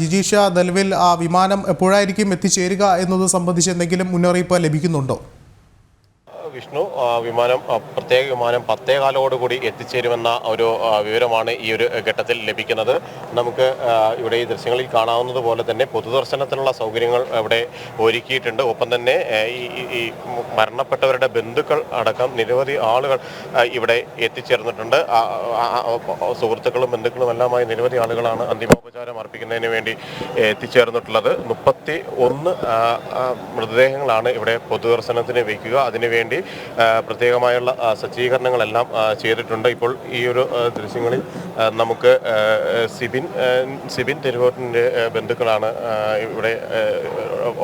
ജിജീഷ നിലവിൽ ആ വിമാനം എപ്പോഴായിരിക്കും എത്തിച്ചേരുക എന്നത് സംബന്ധിച്ച് എന്തെങ്കിലും മുന്നറിയിപ്പ് ലഭിക്കുന്നുണ്ടോ? വിഷ്ണു വിമാനം പ്രത്യേക വിമാനം പത്തേകാലോടുകൂടി എത്തിച്ചേരുമെന്ന ഒരു വിവരമാണ് ഈ ഒരു ഘട്ടത്തിൽ ലഭിക്കുന്നത്. നമുക്ക് ഇവിടെ ഈ ദൃശ്യങ്ങളിൽ കാണാവുന്നത് പോലെ തന്നെ പൊതുദർശനത്തിനുള്ള സൗകര്യങ്ങൾ ഇവിടെ ഒരുക്കിയിട്ടുണ്ട്. ഒപ്പം തന്നെ ഈ മരണപ്പെട്ടവരുടെ ബന്ധുക്കൾ അടക്കം നിരവധി ആളുകൾ ഇവിടെ എത്തിച്ചേർന്നിട്ടുണ്ട്. സുഹൃത്തുക്കളും ബന്ധുക്കളും എല്ലാമായി നിരവധി ആളുകളാണ് അന്തിമോപചാരം അർപ്പിക്കുന്നതിന് വേണ്ടി എത്തിച്ചേർന്നിട്ടുള്ളത്. മുപ്പത്തി ഒന്ന് മൃതദേഹങ്ങളാണ് ഇവിടെ പൊതുദർശനത്തിന് വയ്ക്കുക അതിനുവേണ്ടി പ്രത്യേകമായുള്ള സജ്ജീകരണങ്ങളെല്ലാം ചെയ്തിട്ടുണ്ട്. ഇപ്പോൾ ഈ ഒരു ദൃശ്യങ്ങളിൽ നമുക്ക് സിബിൻ സിബിൻ തെരുവോട്ടിന്റെ ബന്ധുക്കളാണ് ഇവിടെ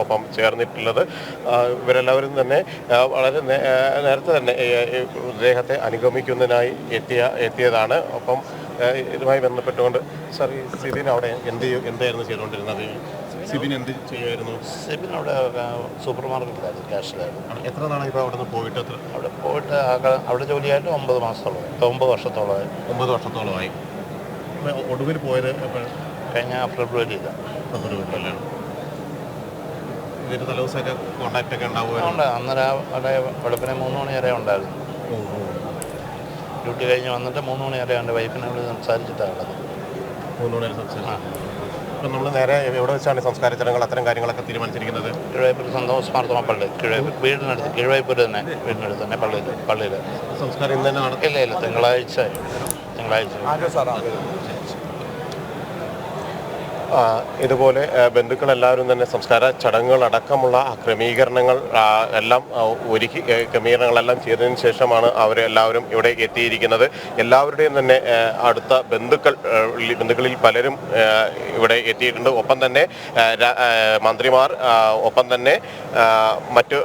ഒപ്പം ചേർന്നിട്ടുള്ളത്. ഇവരെല്ലാവരും തന്നെ വളരെ നേരത്തെ തന്നെ അദ്ദേഹത്തെ അനുഗമിക്കുന്നതിനായി എത്തിയ എത്തിയതാണ്. ഒപ്പം ഇതുമായി ബന്ധപ്പെട്ടുകൊണ്ട് സർ സിബിൻ അവിടെ എന്ത് എന്തായിരുന്നു ചെയ്തുകൊണ്ടിരുന്നത്? സിബിൻ എന്ത് ചെയ്യുമായിരുന്നു? സിബിൻ അവിടെ സൂപ്പർ മാർക്കറ്റിലായിരുന്നു ക്യാഷിലായിരുന്നു. എത്ര നാളായി ഇപ്പോൾ അവിടെ നിന്ന് പോയിട്ട് എത്ര അവിടെ പോയിട്ട് അവിടെ ജോലിയായിട്ട് ഒമ്പത് മാസത്തോളമായി. ഒമ്പത് വർഷത്തോളമായി. ഒമ്പത് വർഷത്തോളമായി. ഒടുവിൽ പോയത്? കഴിഞ്ഞ ഫെബ്രുവരി ഫെബ്രുവരിയിലാണ് ഇതിന്റെ തലേദിവസമൊക്കെ കോണ്ടാക്ട് ഒക്കെ ഉണ്ടാവുമായിരുന്നു? ഉണ്ട്. അന്നേരം അവിടെ വെളുപ്പിനെ മൂന്ന് മണി വരെ ഉണ്ടായിരുന്നു. ഡ്യൂട്ടി കഴിഞ്ഞ് വന്നിട്ട് മൂന്ന് മണി വരെ എന്റെ വൈഫിനെ വിളിച്ച് സംസാരിച്ചിട്ടാണ് ഉള്ളത്. മൂന്ന് മണി വരെ സംസാരിച്ചു. അപ്പം നമ്മൾ നേരെ എവിടെ വെച്ചാണ് സംസ്കാര ചടങ്ങുകൾ അത്തരം കാര്യങ്ങളൊക്കെ തീരുമാനിച്ചിരിക്കുന്നത്? കിഴവൈപ്പൂർ സന്തോഷ് മാർത്തോമ പള്ളി കിഴവൈപ്പൂർ വീടിനടുത്ത് കിഴവൈപ്പൂർ തന്നെ വീടിനടുത്ത് തന്നെ പള്ളിയിൽ പള്ളിയിൽ സംസ്കാരം ഇന്ന് തന്നെ നടക്കില്ല ഇല്ല ഇല്ല തിങ്കളാഴ്ച തിങ്കളാഴ്ച. ഇതുപോലെ ബന്ധുക്കൾ എല്ലാവരും തന്നെ സംസ്കാര ചടങ്ങുകളടക്കമുള്ള ക്രമീകരണങ്ങൾ എല്ലാം ഒരുക്കി ക്രമീകരണങ്ങളെല്ലാം ചെയ്തതിന് ശേഷമാണ് അവരെല്ലാവരും ഇവിടെ എത്തിയിരിക്കുന്നത്. എല്ലാവരുടെയും തന്നെ അടുത്ത ബന്ധുക്കൾ ബന്ധുക്കളിൽ പലരും ഇവിടെ എത്തിയിട്ടുണ്ട്. ഒപ്പം തന്നെ മന്ത്രിമാർ ഒപ്പം തന്നെ മറ്റു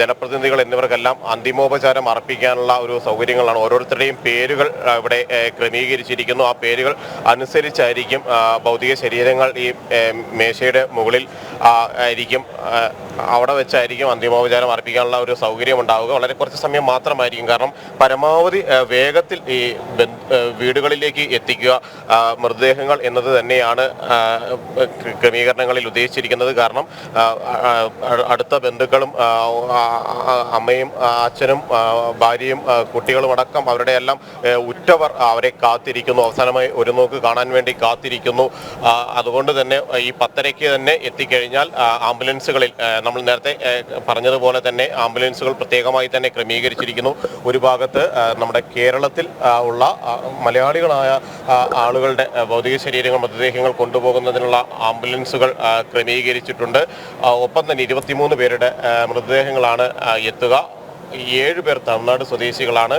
ജനപ്രതിനിധികൾ എന്നിവർക്കെല്ലാം അന്തിമോപചാരം അർപ്പിക്കാനുള്ള ഒരു സൗകര്യങ്ങളാണ്. ഓരോരുത്തരുടെയും പേരുകൾ ഇവിടെ ക്രമീകരിച്ചിരിക്കുന്നു. ആ പേരുകൾ അനുസരിച്ചായിരിക്കും ഭൗതിക ശരീരങ്ങൾ ഈ മേശയുടെ മുകളിൽ ആയിരിക്കും അവിടെ വെച്ചായിരിക്കും അന്തിമോപചാരം അർപ്പിക്കാനുള്ള ഒരു സൗകര്യം ഉണ്ടാവുക. വളരെ കുറച്ച് സമയം മാത്രമായിരിക്കും. കാരണം പരമാവധി വേഗത്തിൽ ഈ വീടുകളിലേക്ക് എത്തിക്കുക മൃതദേഹങ്ങൾ എന്നത് തന്നെയാണ് ക്രമീകരണങ്ങളിൽ ഉദ്ദേശിച്ചിരിക്കുന്നത്. കാരണം അടുത്ത ബന്ധുക്കളും അമ്മയും അച്ഛനും ഭാര്യയും കുട്ടികളും അടക്കം അവരുടെ എല്ലാം ഉറ്റവർ അവരെ കാത്തിരിക്കുന്നു. അവസാനമായി ഒരു നോക്ക് കാണാൻ വേണ്ടി കാത്തിരിക്കുന്നു. ആ, അതുകൊണ്ട് തന്നെ ഈ പത്തരയ്ക്ക് തന്നെ എത്തിക്കഴിഞ്ഞാൽ ആംബുലൻസുകളിൽ നമ്മൾ നേരത്തെ പറഞ്ഞതുപോലെ തന്നെ ആംബുലൻസുകൾ പ്രത്യേകമായി തന്നെ ക്രമീകരിച്ചിരിക്കുന്നു. ഒരു ഭാഗത്ത് നമ്മുടെ കേരളത്തിൽ ഉള്ള മലയാളികളായ ആളുകളുടെ ഭൗതിക ശരീരങ്ങൾ മൃതദേഹങ്ങൾ കൊണ്ടുപോകുന്നതിനുള്ള ആംബുലൻസുകൾ ക്രമീകരിച്ചിട്ടുണ്ട്. ഒപ്പം തന്നെ ഇരുപത്തിമൂന്ന് പേരുടെ മൃതദേഹങ്ങളാണ് എത്തുക. ഏഴ് പേർ തമിഴ്നാട് സ്വദേശികളാണ്.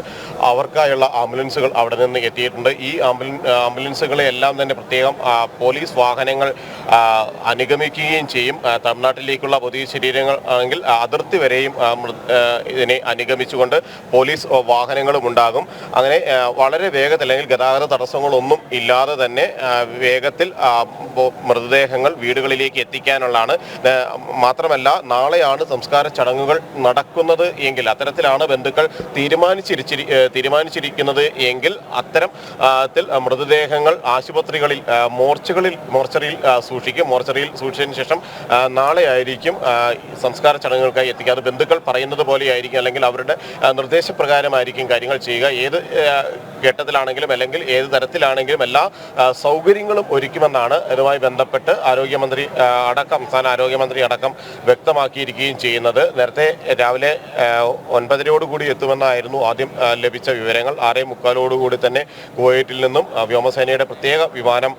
അവർക്കായുള്ള ആംബുലൻസുകൾ അവിടെ നിന്ന് എത്തിയിട്ടുണ്ട്. ഈ ആംബുലൻ ആംബുലൻസുകളെ എല്ലാം തന്നെ പ്രത്യേകം പോലീസ് വാഹനങ്ങൾ അനുഗമിക്കുകയും ചെയ്യും. തമിഴ്നാട്ടിലേക്കുള്ള പുതിയ ശരീരങ്ങൾ ആണെങ്കിൽ അതിർത്തി വരെയും ഇതിനെ അനുഗമിച്ചുകൊണ്ട് പോലീസ് വാഹനങ്ങളും ഉണ്ടാകും. അങ്ങനെ വളരെ വേഗത്തിൽ അല്ലെങ്കിൽ ഗതാഗത തടസ്സങ്ങളൊന്നും ഇല്ലാതെ തന്നെ വേഗത്തിൽ മൃതദേഹങ്ങൾ വീടുകളിലേക്ക് എത്തിക്കാനുള്ളതാണ്. മാത്രമല്ല നാളെയാണ് സംസ്കാര ചടങ്ങുകൾ നടക്കുന്നത് എങ്കിൽ അത്തരത്തിലാണ് ബന്ധുക്കൾ തീരുമാനിച്ചിരിച്ചിരി തീരുമാനിച്ചിരിക്കുന്നത് എങ്കിൽ അത്തരം ത്തിൽ മൃതദേഹങ്ങൾ ആശുപത്രികളിൽ മോർച്ചുകളിൽ മോർച്ചറിയിൽ സൂക്ഷിക്കും. മോർച്ചറിയിൽ സൂക്ഷിച്ചതിന് ശേഷം നാളെ ആയിരിക്കും സംസ്കാര ചടങ്ങുകൾക്കായി എത്തിക്കുക അത് ബന്ധുക്കൾ പറയുന്നത് പോലെയായിരിക്കും അല്ലെങ്കിൽ അവരുടെ നിർദ്ദേശപ്രകാരമായിരിക്കും കാര്യങ്ങൾ ചെയ്യുക. ഏത് ഘട്ടത്തിലാണെങ്കിലും അല്ലെങ്കിൽ ഏത് തരത്തിലാണെങ്കിലും എല്ലാ സൗകര്യങ്ങളും ഒരുക്കുമെന്നാണ് ഇതുമായി ബന്ധപ്പെട്ട് ആരോഗ്യമന്ത്രി അടക്കം സംസ്ഥാന ആരോഗ്യമന്ത്രി അടക്കം വ്യക്തമാക്കിയിരിക്കുകയും ചെയ്യുന്നത്. നേരത്തെ രാവിലെ ഒൻപതരയോടുകൂടി എത്തുമെന്നായിരുന്നു ആദ്യം ലഭിച്ച വിവരങ്ങൾ. ആറേ മുക്കാലോടുകൂടി തന്നെ കുവൈറ്റിൽ നിന്നും വ്യോമസേനയുടെ പ്രത്യേക വിമാനം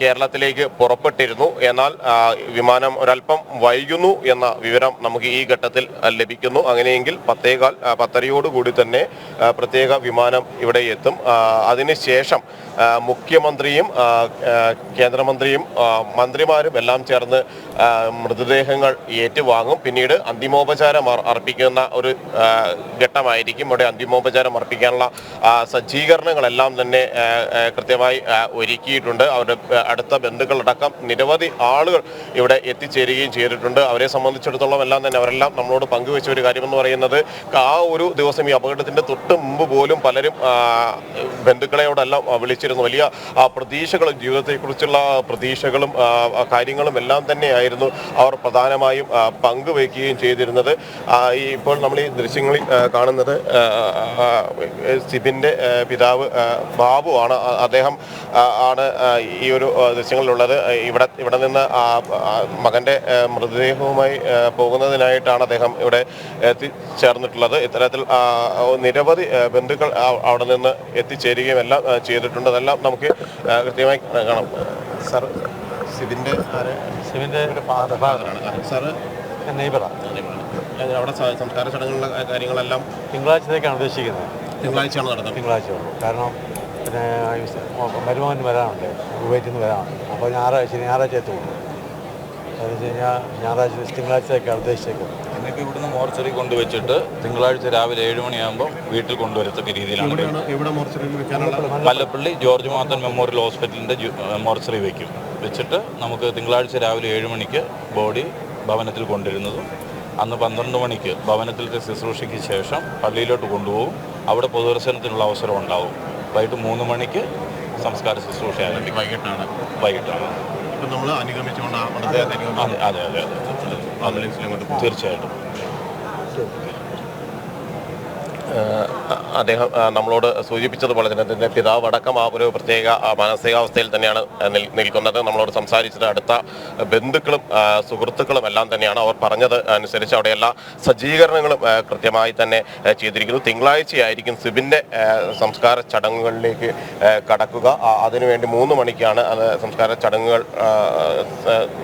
കേരളത്തിലേക്ക് പുറപ്പെട്ടിരുന്നു. എന്നാൽ വിമാനം ഒരല്പം വൈകുന്നു എന്ന വിവരം നമുക്ക് ഈ ഘട്ടത്തിൽ ലഭിക്കുന്നു. അങ്ങനെയെങ്കിൽ പത്തേകാൽ പത്തരയോടുകൂടി തന്നെ പ്രത്യേക വിമാനം ഇവിടെ എത്തും. ആ, അതിനുശേഷം മുഖ്യമന്ത്രിയും കേന്ദ്രമന്ത്രിയും മന്ത്രിമാരും എല്ലാം ചേർന്ന് മൃതദേഹങ്ങൾ ഏറ്റുവാങ്ങും. പിന്നീട് അന്തിമോപചാരം അർപ്പിക്കുന്ന ഒരു ഘട്ടമായിരിക്കും. ഇവിടെ അന്തിമോപചാരം അർപ്പിക്കാനുള്ള സജ്ജീകരണങ്ങളെല്ലാം തന്നെ കൃത്യമായി ഒരുക്കിയിട്ടുണ്ട്. അവരുടെ അടുത്ത ബന്ധുക്കളടക്കം നിരവധി ആളുകൾ ഇവിടെ എത്തിച്ചേരുകയും ചെയ്തിട്ടുണ്ട്. അവരെ സംബന്ധിച്ചിടത്തോളം എല്ലാം തന്നെ അവരെല്ലാം നമ്മളോട് പങ്കുവെച്ച ഒരു കാര്യമെന്ന് പറയുന്നത് ആ ഒരു ദിവസം ഈ അപകടത്തിന്റെ തൊട്ട് മുമ്പ് പോലും പലരും ബന്ധുക്കളെയോടെല്ലാം വിളിച്ചിരുന്നു. വലിയ പ്രതീക്ഷകളും ജീവിതത്തെക്കുറിച്ചുള്ള പ്രതീക്ഷകളും കാര്യങ്ങളും എല്ലാം തന്നെയായിരുന്നു അവർ പ്രധാനമായും പങ്കുവയ്ക്കുകയും ചെയ്തിരുന്നത്. ഈ ഇപ്പോൾ നമ്മൾ ഈ ദൃശ്യങ്ങളിൽ കാണുന്നത് സിബിന്റെ പിതാവ് ബാബു ആണ്. അദ്ദേഹം ആണ് ഈ ഒരു ദൃശ്യങ്ങളിലുള്ളത്. ഇവിടെ ഇവിടെ നിന്ന് മകന്റെ മൃതദേഹവുമായി പോകുന്നതിനായിട്ടാണ് അദ്ദേഹം ഇവിടെ എത്തിച്ചേർന്നിട്ടുള്ളത് ഇത്തരത്തിൽ നിരവധി ബന്ധുക്കൾ അവിടെ നിന്ന് എത്തിച്ചേരുകയും എല്ലാം ചെയ്തിട്ടുണ്ട്. അതെല്ലാം നമുക്ക് കൃത്യമായി കാണാം. സാർ സിബിന്റെ സിവിന്റെ സാറ് നെയ്ബറാണ്. അവിടെ സംസ്കാര ചടങ്ങുകളുടെ കാര്യങ്ങളെല്ലാം തിങ്കളാഴ്ചത്തേക്കാണ് ഉദ്ദേശിക്കുന്നത്. തിങ്കളാഴ്ചയാണ് നടന്നത്. തിങ്കളാഴ്ച ഉള്ളൂ. കാരണം പിന്നെ മരുമകൻ വരാനുണ്ട്. കുവൈറ്റിൽ നിന്ന് വരാനുണ്ട്. അപ്പോൾ ഞായറാഴ്ച ഞായറാഴ്ച എത്തുള്ളൂ. അത് വെച്ച് കഴിഞ്ഞാൽ ഞായറാഴ്ച തിങ്കളാഴ്ചത്തേക്കാണ് ഉദ്ദേശിച്ചേക്കുന്നത്. എന്നിട്ട് ഇവിടുന്ന് മോർച്ചറി കൊണ്ടുവച്ചിട്ട് തിങ്കളാഴ്ച രാവിലെ ഏഴ് മണിയാകുമ്പോൾ വീട്ടിൽ കൊണ്ടുവരത്തക്ക രീതിയിലാണ് പല്ലപ്പള്ളി ജോർജ് മാത്തൻ മെമ്മോറിയൽ ഹോസ്പിറ്റലിന്റെ മോർച്ചറി വയ്ക്കും വെച്ചിട്ട് നമുക്ക് തിങ്കളാഴ്ച രാവിലെ ഏഴ് മണിക്ക് ബോഡി ഭവനത്തിൽ കൊണ്ടുവരുന്നതും അന്ന് പന്ത്രണ്ട് മണിക്ക് ഭവനത്തിലത്തെ ശുശ്രൂഷയ്ക്ക് ശേഷം പള്ളിയിലോട്ട് കൊണ്ടുപോകും. അവിടെ പൊതുദർശനത്തിനുള്ള അവസരം ഉണ്ടാവും. വൈകിട്ട് മൂന്ന് മണിക്ക് സംസ്കാര ശുശ്രൂഷ ആരംഭിക്കും. വൈകിട്ടാണ്. വൈകിട്ടാണ്. അതെ അതെ അതെ. ആംബുലൻസിൽ അങ്ങോട്ട്. തീർച്ചയായിട്ടും അദ്ദേഹം നമ്മളോട് സൂചിപ്പിച്ചതുപോലെ തന്നെ അദ്ദേഹത്തിന്റെ പിതാവ് അടക്കം ആ ഒരു പ്രത്യേക മാനസികാവസ്ഥയിൽ തന്നെയാണ് നിൽക്കുന്നത്. നമ്മളോട് സംസാരിച്ചത് അടുത്ത ബന്ധുക്കളും സുഹൃത്തുക്കളും എല്ലാം തന്നെയാണ് അവർ പറഞ്ഞത് അനുസരിച്ച് അവിടെ എല്ലാ സജ്ജീകരണങ്ങളും കൃത്യമായി തന്നെ ചെയ്തിരിക്കുന്നു. തിങ്കളാഴ്ചയായിരിക്കും സിബിന്റെ സംസ്കാര ചടങ്ങുകളിലേക്ക് കടക്കുക. അതിനുവേണ്ടി മൂന്ന് മണിക്കാണ് സംസ്കാര ചടങ്ങുകൾ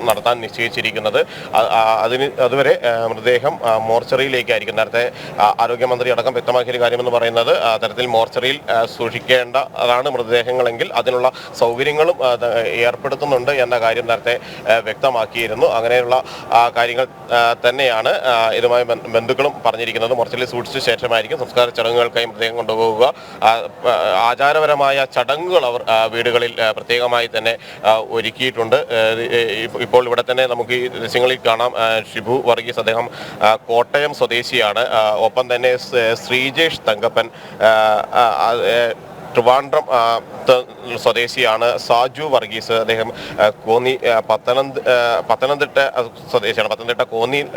നടത്താൻ നിശ്ചയിച്ചിരിക്കുന്നത്. അതിന് അതുവരെ മൃതദേഹം മോർച്ചറിയിലേക്കായിരിക്കും. നേരത്തെ ആരോഗ്യമന്ത്രി അടക്കം വ്യക്തമാക്കിയൊരു കാര്യമെന്ന് പറയുന്നത് ആ, തരത്തിൽ മോർച്ചറിയിൽ സൂക്ഷിക്കേണ്ട അതാണ് മൃതദേഹങ്ങളെങ്കിൽ അതിനുള്ള സൗകര്യങ്ങളും ഏർപ്പെടുത്തുന്നുണ്ട് എന്ന കാര്യം നേരത്തെ വ്യക്തമാക്കിയിരുന്നു. അങ്ങനെയുള്ള കാര്യങ്ങൾ തന്നെയാണ് ഇതുമായി ബന്ധ- ബന്ധുക്കളും പറഞ്ഞിരിക്കുന്നത്. മോർച്ചറിയിൽ സൂക്ഷിച്ച ശേഷമായിരിക്കും സംസ്കാര ചടങ്ങുകൾക്കായി മൃതദേഹം ആ, ആചാരപരമായ ചടങ്ങുകൾ അവർ വീടുകളിൽ പ്രത്യേകമായി തന്നെ ഒരുക്കിയിട്ടുണ്ട്. ഇപ്പോൾ ഇവിടെ തന്നെ നമുക്ക് ഈ ദൃശ്യങ്ങളിൽ കാണാം. ഷിബു വർഗീസ് അദ്ദേഹം കോട്ടയം സ്വദേശിയാണ്. ഒപ്പം തന്നെ ശ്രീജേഷ് തങ്കപ്പൻ ട്രിവാൻഡ്രം സ്വദേശിയാണ് സാജു വർഗീസ്. അദ്ദേഹം കോന്നി പത്തനംതി പത്തനംതിട്ട സ്വദേശിയാണ്. പത്തനംതിട്ട കോന്നിയിൽ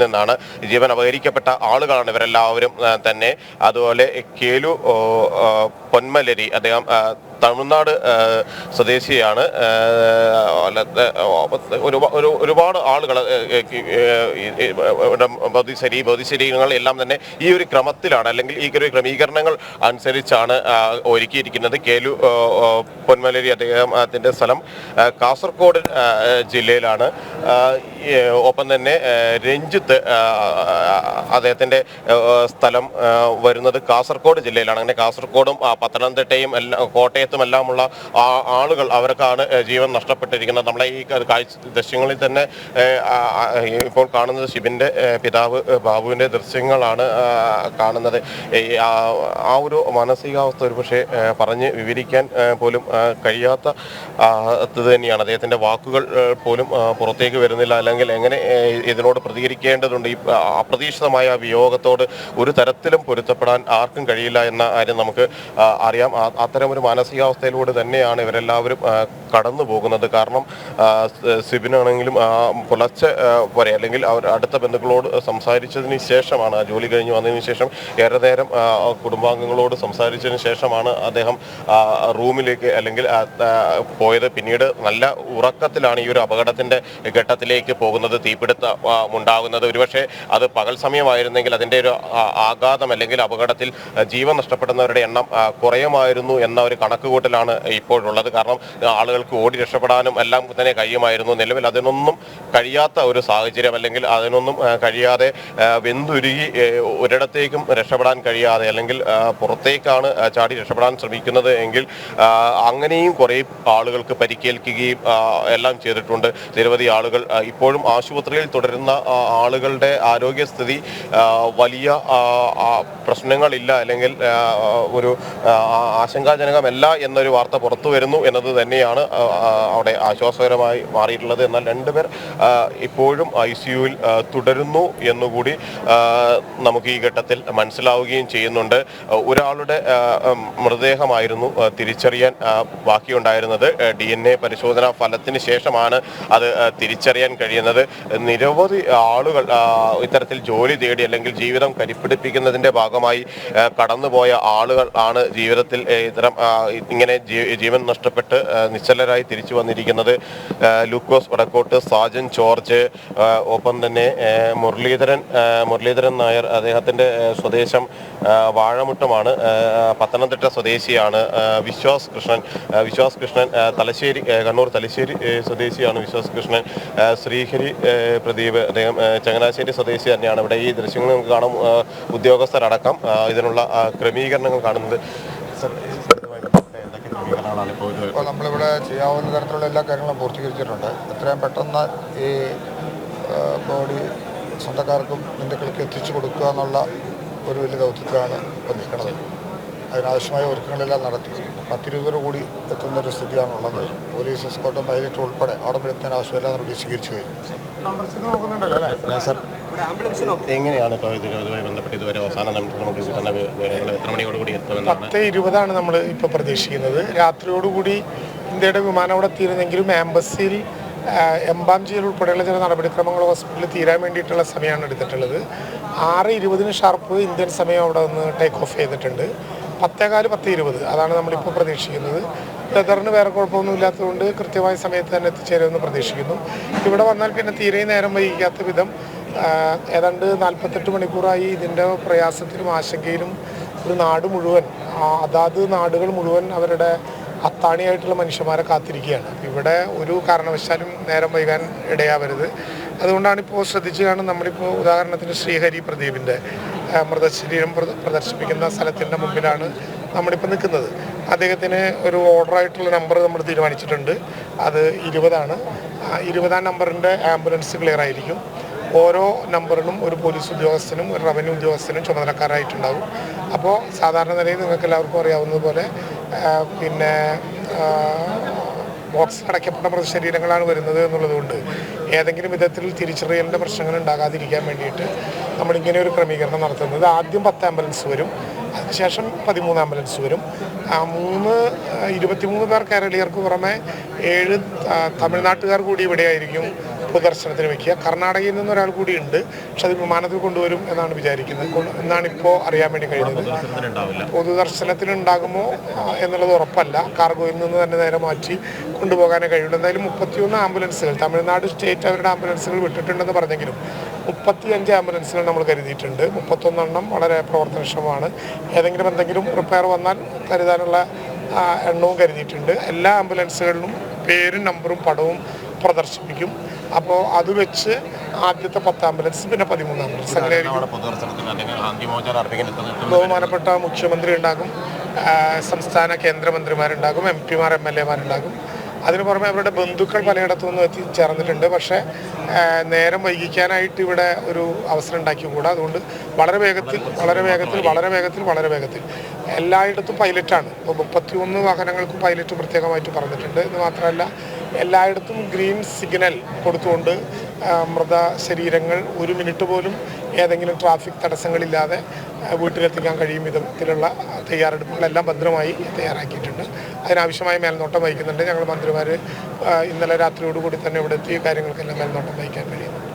നിന്നാണ് ജീവൻ അപഹരിക്കപ്പെട്ട ആളുകളാണ് ഇവരെല്ലാവരും തന്നെ. അതുപോലെ കേലു പൊന്മലരി അദ്ദേഹം തമിഴ്നാട് സ്വദേശിയാണ്. ഒരു ഒരു ഒരുപാട് ആളുകൾ ബോധിശരി ബൗദ്ധിശരീരങ്ങൾ എല്ലാം തന്നെ ഈ ഒരു ക്രമത്തിലാണ് അല്ലെങ്കിൽ ഈ ഒരു ക്രമീകരണങ്ങൾ അനുസരിച്ചാണ് ഒരുക്കിയിരിക്കുന്നത്. കേലു പൊന്മലരി അദ്ദേഹത്തിന്റെ സ്ഥലം കാസർഗോഡ് ജില്ലയിലാണ്. ഒപ്പം തന്നെ രഞ്ജിത്ത് അദ്ദേഹത്തിന്റെ സ്ഥലം വരുന്നത് കാസർഗോഡ് ജില്ലയിലാണ്. അങ്ങനെ കാസർഗോഡും പത്തനംതിട്ടയും എല്ലാം കോട്ടയത്തും ആ- ആളുകൾ അവർക്കാണ് ജീവൻ നഷ്ടപ്പെട്ടിരിക്കുന്നത്. നമ്മളെ ഈ കാഴ്ച ദൃശ്യങ്ങളിൽ തന്നെ ഇപ്പോൾ കാണുന്നത് ശിബിന്റെ പിതാവ് ബാബുവിന്റെ ദൃശ്യങ്ങളാണ് കാണുന്നത്. ആ ഒരു മാനസികാവസ്ഥ ഒരുപക്ഷെ പറഞ്ഞ് വിവരിക്കാൻ പോലും കഴിയാത്ത തന്നെയാണ്. അദ്ദേഹത്തിന്റെ വാക്കുകൾ പോലും പുറത്തേക്ക് വരുന്നില്ല. അല്ലെങ്കിൽ എങ്ങനെ ഇതിനോട് പ്രതികരിക്കേണ്ടതുണ്ട്? ഈ അപ്രതീക്ഷിതമായ വിയോഗത്തോട് ഒരു തരത്തിലും പൊരുത്തപ്പെടാൻ ആർക്കും കഴിയില്ല എന്ന കാര്യം നമുക്ക് അറിയാം. അത്തരം ഒരു മാനസികാവസ്ഥയിലൂടെ തന്നെയാണ് ഇവരെല്ലാവരും കടന്നു പോകുന്നത്. കാരണം സിബിനാണെങ്കിലും പുലർച്ചെ വരെ അല്ലെങ്കിൽ അവർ അടുത്ത ബന്ധുക്കളോട് സംസാരിച്ചതിന് ശേഷമാണ് ജോലി കഴിഞ്ഞ് വന്നതിന് ശേഷം ഏറെ നേരം കുടുംബാംഗങ്ങളോട് സംസാരിച്ചതിന് ശേഷമാണ് അദ്ദേഹം റൂമിലേക്ക് അല്ലെങ്കിൽ പോയത്. പിന്നീട് നല്ല ഉറക്കത്തിലാണ് ഈ ഒരു അപകടത്തിന്റെ ഘട്ടത്തിലേക്ക് പോകുന്നത് തീപിടുത്തം ഉണ്ടാകുന്നത്. ഒരുപക്ഷെ അത് പകൽ സമയമായിരുന്നെങ്കിൽ അതിന്റെ ഒരു ആഘാതം അല്ലെങ്കിൽ അപകടത്തിൽ ജീവൻ നഷ്ടപ്പെടുന്നവരുടെ എണ്ണം കുറയുമായിരുന്നു എന്ന ഒരു കണക്കുകൂട്ടലാണ് ഇപ്പോഴുള്ളത്. കാരണം ആളുകൾക്ക് ഓടി രക്ഷപ്പെടാനും എല്ലാം തന്നെ കഴിയുമായിരുന്നു. നിലവിൽ അതിനൊന്നും കഴിയാത്ത ഒരു സാഹചര്യം അല്ലെങ്കിൽ അതിനൊന്നും കഴിയാതെ വെന്തുരുകി ഒരിടത്തേക്കും രക്ഷപ്പെടാൻ കഴിയാതെ അല്ലെങ്കിൽ പുറത്തേക്കാണ് ചാടി രക്ഷപ്പെടാൻ ശ്രമിക്കുന്നത് എങ്കിൽ അങ്ങനെയും കുറേ ആളുകൾക്ക് പരിക്കേൽക്കുകയും എല്ലാം ചെയ്തിട്ടുണ്ട്. നിരവധി ആളുകൾ ഇപ്പോഴും ആശുപത്രിയിൽ തുടരുന്ന ആളുകളുടെ ആരോഗ്യസ്ഥിതി വലിയ പ്രശ്നങ്ങളില്ല അല്ലെങ്കിൽ ഒരു ആശങ്കാജനകമല്ല എന്നൊരു വാർത്ത പുറത്തു വരുന്നു എന്നത് തന്നെയാണ് അവിടെ ആശ്വാസകരമായി മാറിയിട്ടുള്ളത്. എന്നാൽ രണ്ടുപേർ ഇപ്പോഴും ഐ സിയുയിൽ തുടരുന്നു എന്നുകൂടി നമുക്ക് ഈ ഘട്ടത്തിൽ മനസ്സിലാവുകയും ചെയ്യുന്നുണ്ട്. ഒരാളുടെ മൃതദേഹമായിരുന്നു തിരിച്ചറിയാൻ ബാക്കിയുണ്ടായിരുന്നത്. ഡി എൻ എ പരിശോധനാ ഫലത്തിന് ശേഷമാണ് അത് തിരിച്ചറിയാൻ കഴിയുന്നത്. നിരവധി ആളുകൾ ഇത്തരത്തിൽ ജോലി തേടി അല്ലെങ്കിൽ ജീവിതം കരിപ്പിടിപ്പിക്കുന്നതിന്റെ ഭാഗമായി കടന്നുപോയ ആളുകൾ ആണ് ജീവിതത്തിൽ ഇത്തരം ഇങ്ങനെ ജീവൻ നഷ്ടപ്പെട്ട് നിശ്ചലരായി തിരിച്ചു വന്നിരിക്കുന്നത് ലൂക്കോസ് വടക്കോട്ട് സാജൻ ജോർജ് ഒപ്പം തന്നെ മുരളീധരൻ മുരളീധരൻ നായർ അദ്ദേഹത്തിന്റെ സ്വദേശം വാഴമുട്ടമാണ്. പത്തനംതിട്ട സ്വദേശിയാണ് വിശ്വാസ് കൃഷ്ണൻ. വിശ്വാസ് കൃഷ്ണൻ തലശ്ശേരി കണ്ണൂർ തലശ്ശേരി സ്വദേശിയാണ് വിശ്വാസ് കൃഷ്ണൻ. ശ്രീഹരി പ്രദീപ് അദ്ദേഹം ചങ്ങനാശ്ശേരി സ്വദേശി തന്നെയാണ്. ഇവിടെ ഈ ദൃശ്യങ്ങൾ നമുക്ക് കാണാം ഉദ്യോഗസ്ഥരടക്കം ഇതിനുള്ള ക്രമീകരണങ്ങൾ കാണുന്നത് സർ, ഇതുമായി ബന്ധപ്പെട്ട് എന്തൊക്കെ ക്രമീകരണങ്ങളാണ് ഇപ്പോൾ ഇത് ഇപ്പോൾ നമ്മളിവിടെ ചെയ്യാവുന്ന തരത്തിലുള്ള എല്ലാ കാര്യങ്ങളും പൂർത്തീകരിച്ചിട്ടുണ്ട്. എത്രയും പെട്ടെന്ന് ഈ ബോഡി സ്വന്തക്കാർക്കും ബന്ധുക്കൾക്ക് എത്തിച്ചു കൊടുക്കുക എന്നുള്ള ഒരു വലിയ ദൗത്യത്തിലാണ് ഇപ്പോൾ നിൽക്കുന്നത്. അതിനാവശ്യമായ ഒരുക്കങ്ങളെല്ലാം നടത്തി. പത്തിരുപതോടു കൂടി എത്തുന്ന ഒരു സ്ഥിതിയാണുള്ളത്. പോലീസ് എസ്കോട്ടും പൈലറ്റും ഉൾപ്പെടെ അവിടെ എത്തുന്നതിന് ആവശ്യമില്ലാന്ന് നടപടി സ്വീകരിച്ചു കഴിഞ്ഞു. അല്ല, സർ എങ്ങനെയാണ് ഇപ്പോൾ ഇത് ഇതുമായി ബന്ധപ്പെട്ട് ഇതുവരെ അവസാനം നമുക്ക് നമുക്ക് കിട്ടുന്ന വിവരങ്ങൾ എത്ര മണിയോടുകൂടി എത്തുമെന്നാണ് പത്ത് ഇരുപതാണ് നമ്മൾ ഇപ്പോൾ പ്രതീക്ഷിക്കുന്നത്. രാത്രിയോടുകൂടി ഇന്ത്യയുടെ വിമാനം അവിടെ തീരുന്നെങ്കിലും എംബസിയിൽ എംബാംജിയിൽ എംബാം ചെയ്യൽ ഉൾപ്പെടെയുള്ള ചില നടപടിക്രമങ്ങൾ ഹോസ്പിറ്റലിൽ തീരാൻ വേണ്ടിയിട്ടുള്ള സമയമാണ് എടുത്തിട്ടുള്ളത്. ആറ് ഇരുപതിന് ഷാർപ്പ് ഇന്ത്യൻ സമയം അവിടെ നിന്ന് ടേക്ക് ഓഫ് ചെയ്തിട്ടുണ്ട്. പത്തേകാൽ പത്ത് ഇരുപത് അതാണ് നമ്മളിപ്പോൾ പ്രതീക്ഷിക്കുന്നത്. വെതറിന് വേറെ കുഴപ്പമൊന്നും ഇല്ലാത്തതുകൊണ്ട് കൃത്യമായ സമയത്ത് തന്നെ എത്തിച്ചേരുമെന്ന് പ്രതീക്ഷിക്കുന്നു. ഇവിടെ വന്നാൽ പിന്നെ തീരെ നേരം വൈകിക്കാത്ത വിധം ഏതാണ്ട് നാൽപ്പത്തെട്ട് മണിക്കൂറായി ഇതിന്റെ പ്രയാസത്തിലും ആശങ്കയിലും ഒരു നാട് മുഴുവൻ അതാത് നാടുകൾ മുഴുവൻ അവരുടെ അത്താണിയായിട്ടുള്ള മനുഷ്യന്മാരെ കാത്തിരിക്കുകയാണ്. ഇവിടെ ഒരു കാരണവശാലും നേരം വൈകാൻ ഇടയാവരുത്. അതുകൊണ്ടാണ് ഇപ്പോൾ ശ്രദ്ധിച്ചു കാണും നമ്മളിപ്പോൾ ഉദാഹരണത്തിന് ശ്രീഹരി പ്രദീപിന്റെ മൃതശരീരം പ്രദർശിപ്പിക്കുന്ന സ്ഥലത്തിന്റെ മുമ്പിലാണ് നമ്മളിപ്പോൾ നിൽക്കുന്നത്. അദ്ദേഹത്തിന് ഒരു ഓർഡറായിട്ടുള്ള നമ്പർ നമ്മൾ തീരുമാനിച്ചിട്ടുണ്ട്. അത് ഇരുപതാണ്. ഇരുപതാം നമ്പറിന്റെ ആംബുലൻസ് ക്ലിയർ ആയിരിക്കും ഓരോ നമ്പറിനും ഒരു പോലീസ് ഉദ്യോഗസ്ഥനും ഒരു റവന്യൂ ഉദ്യോഗസ്ഥനും ചുമതലക്കാരായിട്ടുണ്ടാവും. അപ്പോൾ സാധാരണ നിലയിൽ നിങ്ങൾക്ക് എല്ലാവർക്കും അറിയാവുന്നതുപോലെ പിന്നെ ബോക്സ് അടയ്ക്കപ്പെട്ട മൃതശരീരങ്ങളാണ് വരുന്നത് എന്നുള്ളതുകൊണ്ട് ഏതെങ്കിലും വിധത്തിൽ തിരിച്ചറിയലിന്റെ പ്രശ്നങ്ങൾ ഉണ്ടാകാതിരിക്കാൻ വേണ്ടിയിട്ട് നമ്മളിങ്ങനെ ഒരു ക്രമീകരണം നടത്തുന്നത്. ആദ്യം പത്ത് ആംബുലൻസ് വരും അതിനുശേഷം പതിമൂന്ന് ആംബുലൻസ് വരും. മൂന്ന് ഇരുപത്തിമൂന്ന് പേർ കേരളീയർക്ക് പുറമെ ഏഴ് തമിഴ്നാട്ടുകാർ കൂടി ഇവിടെയായിരിക്കും. പൊതുദർശനത്തിന് വെക്കുക. കർണാടകയിൽ നിന്ന് ഒരാൾ കൂടി ഉണ്ട്. പക്ഷെ അത് വിമാനത്തിൽ കൊണ്ടുവരും എന്നാണ് വിചാരിക്കുന്നത്. എന്നാണ് ഇപ്പോൾ അറിയാൻ വേണ്ടി കഴിയുന്നത്. പൊതുദർശനത്തിന് ഉണ്ടാകുമോ എന്നുള്ളത് ഉറപ്പല്ല. കാർഗോയിൽ നിന്ന് തന്നെ നേരെ മാറ്റി കൊണ്ടുപോകാനേ കഴിയുള്ളൂ. എന്തായാലും മുപ്പത്തിയൊന്ന് ആംബുലൻസുകൾ തമിഴ്നാട് സ്റ്റേറ്റ് അവരുടെ ആംബുലൻസുകൾ വിട്ടിട്ടുണ്ടെന്ന് പറഞ്ഞെങ്കിലും മുപ്പത്തി അഞ്ച് ആംബുലൻസുകൾ നമ്മൾ കരുതിയിട്ടുണ്ട്. മുപ്പത്തൊന്നെണ്ണം വളരെ പ്രവർത്തനക്ഷമമാണ്. ഏതെങ്കിലും എന്തെങ്കിലും റിപ്പയർ വന്നാൽ കരുതാനുള്ള എണ്ണവും കരുതിയിട്ടുണ്ട്. എല്ലാ ആംബുലൻസുകളിലും പേരും നമ്പറും പടവും പ്രദർശിപ്പിക്കും. അപ്പോൾ അത് വെച്ച് ആദ്യത്തെ പത്ത് ആംബുലൻസ് പിന്നെ പതിമൂന്ന് ആംബുലൻസ് അങ്ങനെയായിരിക്കും ബഹുമാനപ്പെട്ട മുഖ്യമന്ത്രി ഉണ്ടാകും സംസ്ഥാന കേന്ദ്രമന്ത്രിമാരുണ്ടാകും എം പിമാർ എം എൽ എമാരുണ്ടാകും. അതിനു പുറമെ അവരുടെ ബന്ധുക്കൾ പലയിടത്തു നിന്നും എത്തിച്ചേർന്നിട്ടുണ്ട് പക്ഷേ നേരം വൈകിക്കാനായിട്ട് ഇവിടെ ഒരു അവസരം ഉണ്ടാക്കിയും കൂടാ. അതുകൊണ്ട് വളരെ വേഗത്തിൽ വളരെ വേഗത്തിൽ വളരെ വേഗത്തിൽ വളരെ വേഗത്തിൽ എല്ലായിടത്തും പൈലറ്റാണ്. ഇപ്പോൾ മുപ്പത്തിയൊന്ന് വാഹനങ്ങൾക്കും പൈലറ്റ് പ്രത്യേകമായിട്ട് പറഞ്ഞിട്ടുണ്ട്. എന്ന് മാത്രമല്ല എല്ലായിടത്തും ഗ്രീൻ സിഗ്നൽ കൊടുത്തുകൊണ്ട് മൃതശരീരങ്ങൾ മൃത ശരീരങ്ങൾ ഒരു മിനിറ്റ് പോലും ഏതെങ്കിലും ട്രാഫിക് തടസ്സങ്ങളില്ലാതെ വീട്ടിലെത്തിക്കാൻ കഴിയും വിധത്തിലുള്ള തയ്യാറെടുപ്പുകളെല്ലാം ഭദ്രമായി തയ്യാറാക്കിയിട്ടുണ്ട്. അതിനാവശ്യമായ മേൽനോട്ടം വഹിക്കുന്നുണ്ട്. ഞങ്ങൾ മന്ത്രിമാർ ഇന്നലെ രാത്രിയോടുകൂടി തന്നെ ഇവിടെ എത്തി കാര്യങ്ങൾക്കെല്ലാം മേൽനോട്ടം വഹിക്കാൻ കഴിയുന്നു.